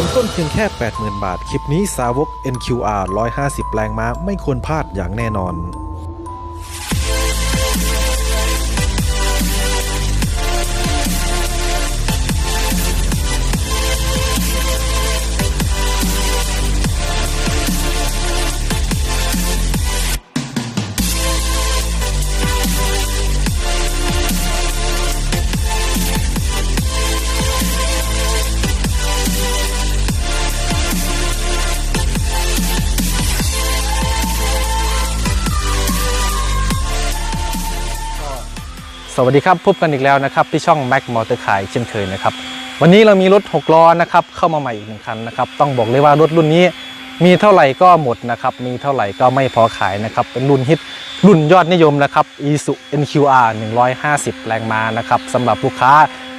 ริ่มต้นเพียงแค่ 80,000 บาท คลิปนี้สาวก NQR 150แปลงม้าไม่ควรพลาดอย่างแน่นอน สวัสดีครับพบกันอีกแล้วนะครับที่ช่อง Mac Motor ขายเช่นเคยนะครับวันนี้เรามีรถ 6 ล้อนะครับเข้ามาใหม่อีกหนึ่งคันนะครับต้องบอกเลยว่ารถรุ่นนี้มีเท่าไหร่ก็หมดนะครับมีเท่าไหร่ก็ไม่พอขายนะครับเป็นรุ่นฮิตรุ่นยอดนิยมนะครับ Isu NQR 150 แรงม้านะครับสำหรับลูกค้า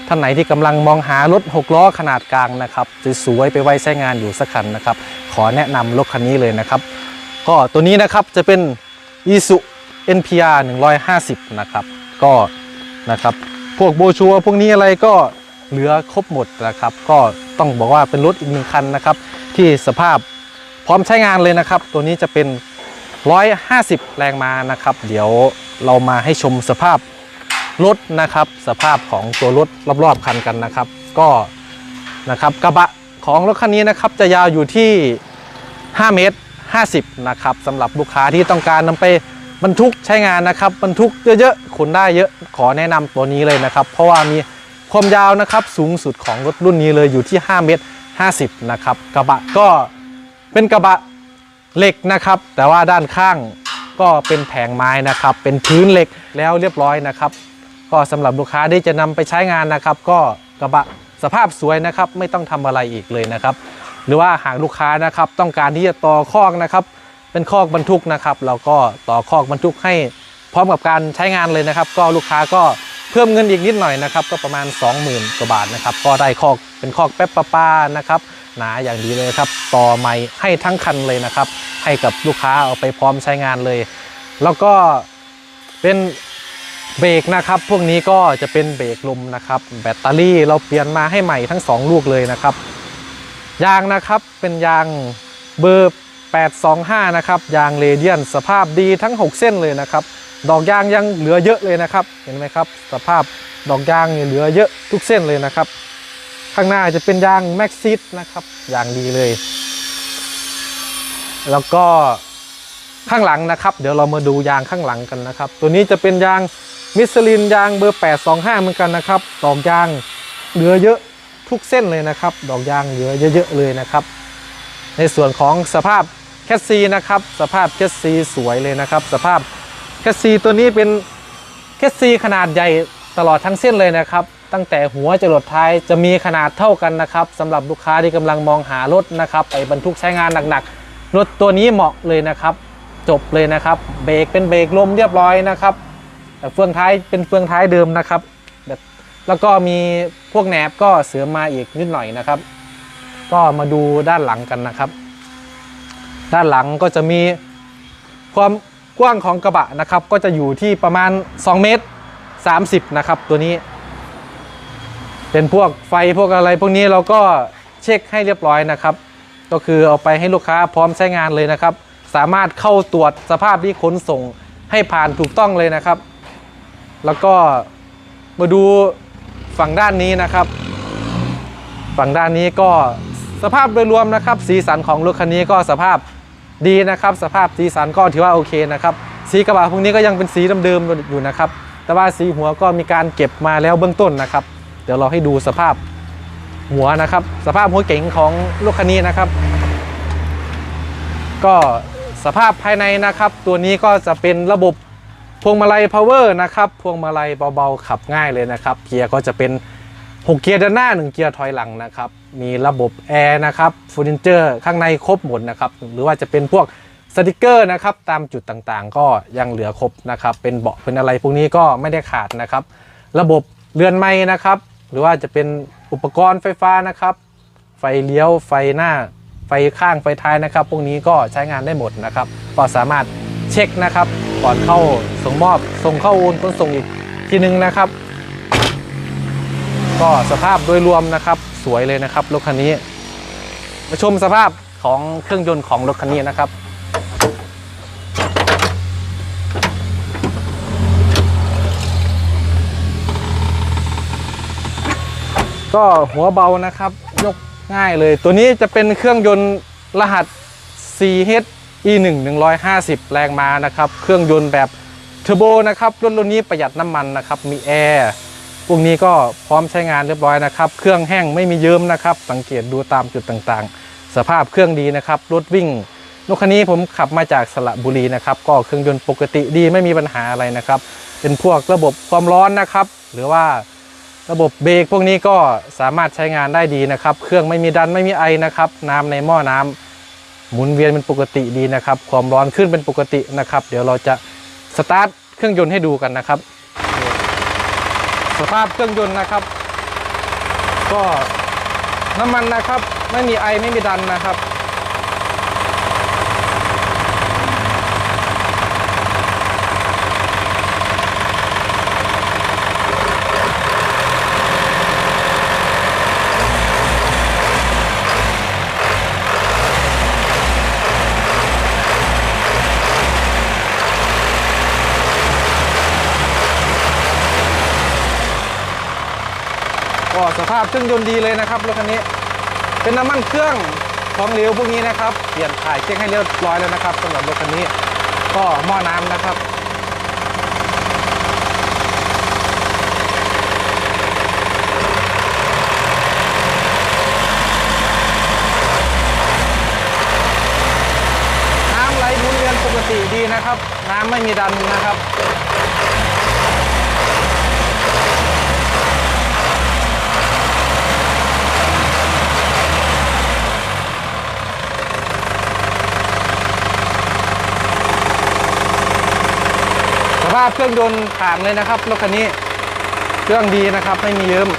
ท่านไหนที่กำลังมองหารถ 6 ล้อขนาดกลางนะครับสวยๆไปไว้ใช้งานอยู่สักคันนะครับขอแนะนำรถคันนี้เลยนะครับก็ตัวนี้นะครับจะเป็น Isu NPR 150 นะครับก็ นะครับ พวกโบชัวพวกนี้อะไรก็เหลือครบหมดนะครับ ก็ต้องบอกว่าเป็นรถอีกหนึ่งคันนะครับ ที่สภาพพร้อมใช้งานเลยนะครับ ตัวนี้จะเป็น 150 แรงม้านะครับ เดี๋ยวเรามาให้ชมสภาพรถนะครับ สภาพของตัวรถรอบๆคันกันนะครับ ก็นะครับกระบะของรถคันนี้นะครับจะยาวอยู่ที่ 5 เมตร 50 นะครับสำหรับลูกค้าที่ต้องการนำไป บรรทุกใช้งานนะครับบรรทุกเยอะๆขนได้เยอะขอแนะนำตัวนี้เลยนะครับ เพราะว่ามีความยาวนะครับสูงสุดของรถรุ่นนี้เลยอยู่ที่ 5 เมตร 50 นะครับ กระบะก็เป็นกระบะเหล็กนะครับ แต่ว่าด้านข้างก็เป็นแผงไม้นะครับ เป็นพื้นเหล็กแล้วเรียบร้อยนะครับ ก็สำหรับลูกค้าที่จะนำไปใช้งานนะครับ ก็กระบะสภาพสวยนะครับ ไม่ต้องทำอะไรอีกเลยนะครับ หรือว่าหากลูกค้านะครับ ต้องการที่จะต่อคอกนะครับ เป็นคอกบรรทุกนะครับ เราก็ต่อคอกบรรทุกให้พร้อมกับการใช้งานเลยนะครับ ก็ลูกค้าก็เพิ่มเงินอีกนิดหน่อยนะครับ ก็ประมาณ 20,000กว่าบาทนะครับ ก็ได้คอกเป็นคอกแป๊บปะป้านะครับหนาอย่างดีเลยครับต่อใหม่ให้ทั้งคันเลยนะครับ ให้กับลูกค้าเอาไปพร้อมใช้งานเลย แล้วก็เป็นเบรกนะครับ พวกนี้ก็จะเป็นเบรกลมนะครับ แบตเตอรี่เราเปลี่ยนมาให้ใหม่ทั้งสองลูกเลยนะครับ ยางนะครับเป็นยางเบอร์ 825 นะครับ ยางเรเดียน สภาพดีทั้ง 6 เส้นเลยนะครับ ดอกยางยังเหลือเยอะเลยนะครับ เห็นไหมครับ สภาพดอกยางเหลือเยอะทุกเส้นเลยนะครับ ข้างหน้าจะเป็นยางแม็กซิสนะครับ ยางดีเลย แล้วก็ข้างหลังนะครับ เดี๋ยวเรามาดูยางข้างหลังกันนะครับ ตัวนี้จะเป็นยางมิชลินยางเบอร์ 825 เหมือนกันนะครับ ดอกยางเหลือเยอะทุกเส้นเลยนะครับ ดอกยางเหลือเยอะๆเลยนะครับ ในส่วนของสภาพ แคสซีนะครับสภาพแคสซีสวยเลยนะครับ สภาพแคสซีตัวนี้เป็นแคสซีขนาดใหญ่ตลอดทั้งเส้นเลยนะครับ ตั้งแต่หัวจรดท้ายจะมีขนาดเท่ากันนะครับสำหรับลูกค้าที่กำลังมองหารถนะครับ ไปบรรทุกใช้งานหนักๆรถตัวนี้เหมาะเลยนะครับ จบเลยนะครับ เบรกเป็นเบรกลมเรียบร้อยนะครับแต่เฟืองท้ายเป็นเฟืองท้ายเดิมนะครับแบบแล้วก็มีพวกแหนบก็เสริมมาอีกนิดหน่อยนะครับ ก็มาดูด้านหลังกันนะครับ ด้านหลังก็จะมีความกว้างของกระบะนะครับ ก็จะอยู่ที่ประมาณ 2 เมตร 30 นะครับ ตัวนี้ เป็นพวกไฟพวกอะไรพวกนี้เราก็เช็คให้เรียบร้อยนะครับ ก็คือเอาไปให้ลูกค้าพร้อมใช้งานเลยนะครับ สามารถเข้าตรวจสภาพที่ขนส่งให้ผ่านถูกต้องเลยนะครับ แล้วก็มาดูฝั่งด้านนี้นะครับ ฝั่งด้านนี้ก็สภาพโดยรวมนะครับ สีสันของรถคันนี้ก็สภาพ ดีนะครับ สภาพสีสันก็ถือว่าโอเคนะครับ สีกระบะพวกนี้ก็ยังเป็นสีเดิมๆอยู่นะครับ แต่ว่าสีหัวก็มีการเก็บมาแล้วเบื้องต้นนะครับ เดี๋ยวเราให้ดูสภาพหัวนะครับ สภาพหัวเก๋งของรถคันนี้นะครับ ก็สภาพภายในนะครับ ตัวนี้ก็จะเป็นระบบพวงมาลัย power นะครับ พวงมาลัยเบาๆขับง่ายเลยนะครับ เกียร์ก็จะเป็น 6 เกียร์ด้านหน้า 1 เกียร์ถอยหลังนะครับ มีระบบแอร์นะครับเฟอร์นิเจอร์ข้างในครบหมดนะครับ หรือว่าจะเป็นพวกสติกเกอร์นะครับ ตามจุดต่างๆ ก็ยังเหลือครบนะครับ เป็นเบาะเป็นอะไรพวกนี้ก็ไม่ได้ขาดนะครับ ระบบเรือนไม้นะครับ หรือว่าจะเป็นอุปกรณ์ไฟฟ้านะครับ ไฟเลี้ยวไฟหน้า ไฟข้างไฟท้ายนะครับ พวกนี้ก็ใช้งานได้หมดนะครับ ก็สามารถเช็คนะครับ ก่อนเข้าส่งมอบส่งเข้าโอนขนส่งอีกทีนึงนะครับ ก็สภาพโดยรวมนะครับสวยเลยนะครับรถคันนี้ มาชมสภาพของเครื่องยนต์ของรถคันนี้นะครับก็หัวเบานะครับยกง่ายเลย ตัวนี้จะเป็นเครื่องยนต์รหัส CH E1 150 แรงม้านะครับ เครื่องยนต์แบบเทอร์โบนะครับ รถรุ่นนี้ประหยัดน้ำมันนะครับ มีแอร์ พวกนี้ก็พร้อมใช้งานเรียบร้อยนะครับ เครื่องแห้งไม่มีเยิ้มนะครับ สังเกตดูตามจุดต่างๆ สภาพเครื่องดีนะครับรถวิ่งรถคันนี้ผมขับมาจากสระบุรีนะครับ ก็เครื่องยนต์ปกติดีไม่มีปัญหาอะไรนะครับ เป็นพวกระบบความร้อนนะครับ หรือว่าระบบเบรกพวกนี้ก็สามารถใช้งานได้ดีนะครับ เครื่องไม่มีดันไม่มีไอนะครับ น้ำในหม้อน้ำหมุนเวียนเป็นปกติดีนะครับ ความร้อนขึ้นเป็นปกตินะครับ เดี๋ยวเราจะสตาร์ทเครื่องยนต์ให้ดูกันนะครับ สภาพเครื่องยนต์นะครับ ก็น้ำมันนะครับ ไม่มีไอไม่มีดันนะครับ สภาพเครื่องยนต์ดีเลยนะครับรถคันนี้ เป็นน้ำมันเครื่องของเหลวพวกนี้นะครับ เปลี่ยนถ่ายเช็คให้เรียบร้อยแล้วนะครับสำหรับรถคันนี้ ก็หม้อน้ำนะครับน้ำไหลหมุนเวียนปกติดีนะครับ น้ำไม่มีดันนะครับ พเครื่องยนต์ผ่านเลยนะครับรถคันนี้เครื่องดีนะครับไม่มีเยิ้ม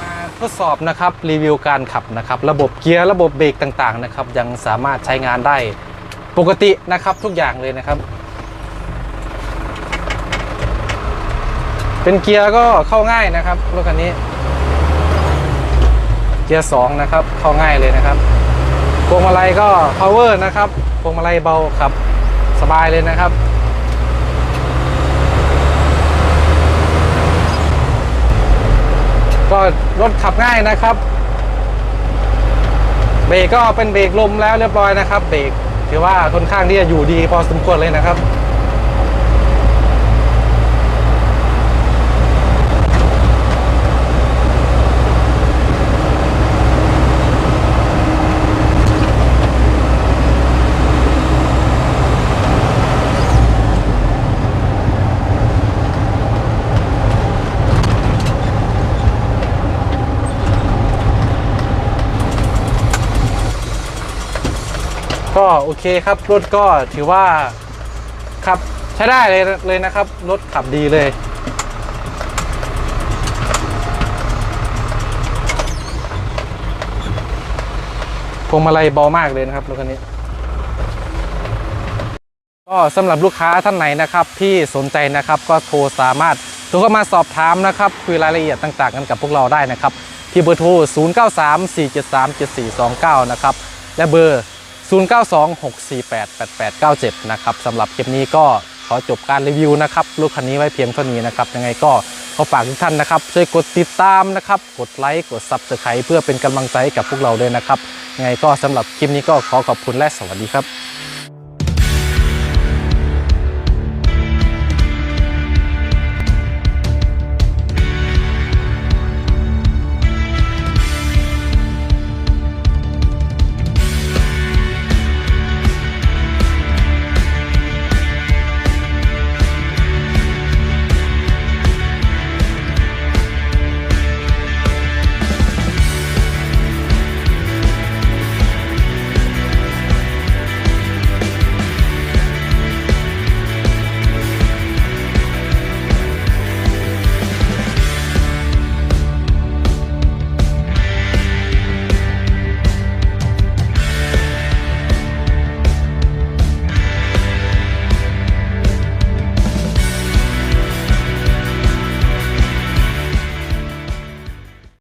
มาทดสอบนะครับรีวิวการขับนะครับระบบเกียร์ระบบเบรกต่างๆนะครับยังสามารถใช้งานได้ปกตินะครับทุกอย่างเลยนะครับ เป็นเกียร์ก็เข้าง่ายนะครับรถคันนี้ เกียร์สองนะครับ เข้าง่ายเลยนะครับพวงมาลัยก็ power นะครับพวงมาลัยเบาขับสบายเลยนะครับ ก็รถขับง่ายนะครับ เบรกก็เป็นเบรกลมแล้วเรียบร้อยนะครับ เบรกถือว่าค่อนข้างที่จะอยู่ดีพอสมควรเลยนะครับ โอเคครับ รถก็ถือว่าขับใช้ได้เลยเลยนะครับ รถขับดีเลย พวงมาลัยเบามากเลยนะครับรถคันนี้ก็สำหรับลูกค้าท่านไหนนะครับที่สนใจนะครับก็โทรสามารถโทรเข้ามาสอบถามนะครับคุยรายละเอียดต่างๆ กันกับพวกเราได้นะครับ ที่เบอร์โทร 0934737429 นะครับ และเบอร์ 0926488897 นะครับสำหรับคลิปนี้ก็ขอจบการรีวิวนะครับรถคันนี้ไว้เพียงเท่านี้นะครับ ยังไงก็ขอฝากทุกท่านนะครับ ช่วยกดติดตามนะครับ กดไลค์กด Subscribe เพื่อเป็นกำลังใจให้กับพวกเราด้วยนะครับยังไงก็สำหรับคลิปนี้ก็ขอขอบคุณและสวัสดีครับ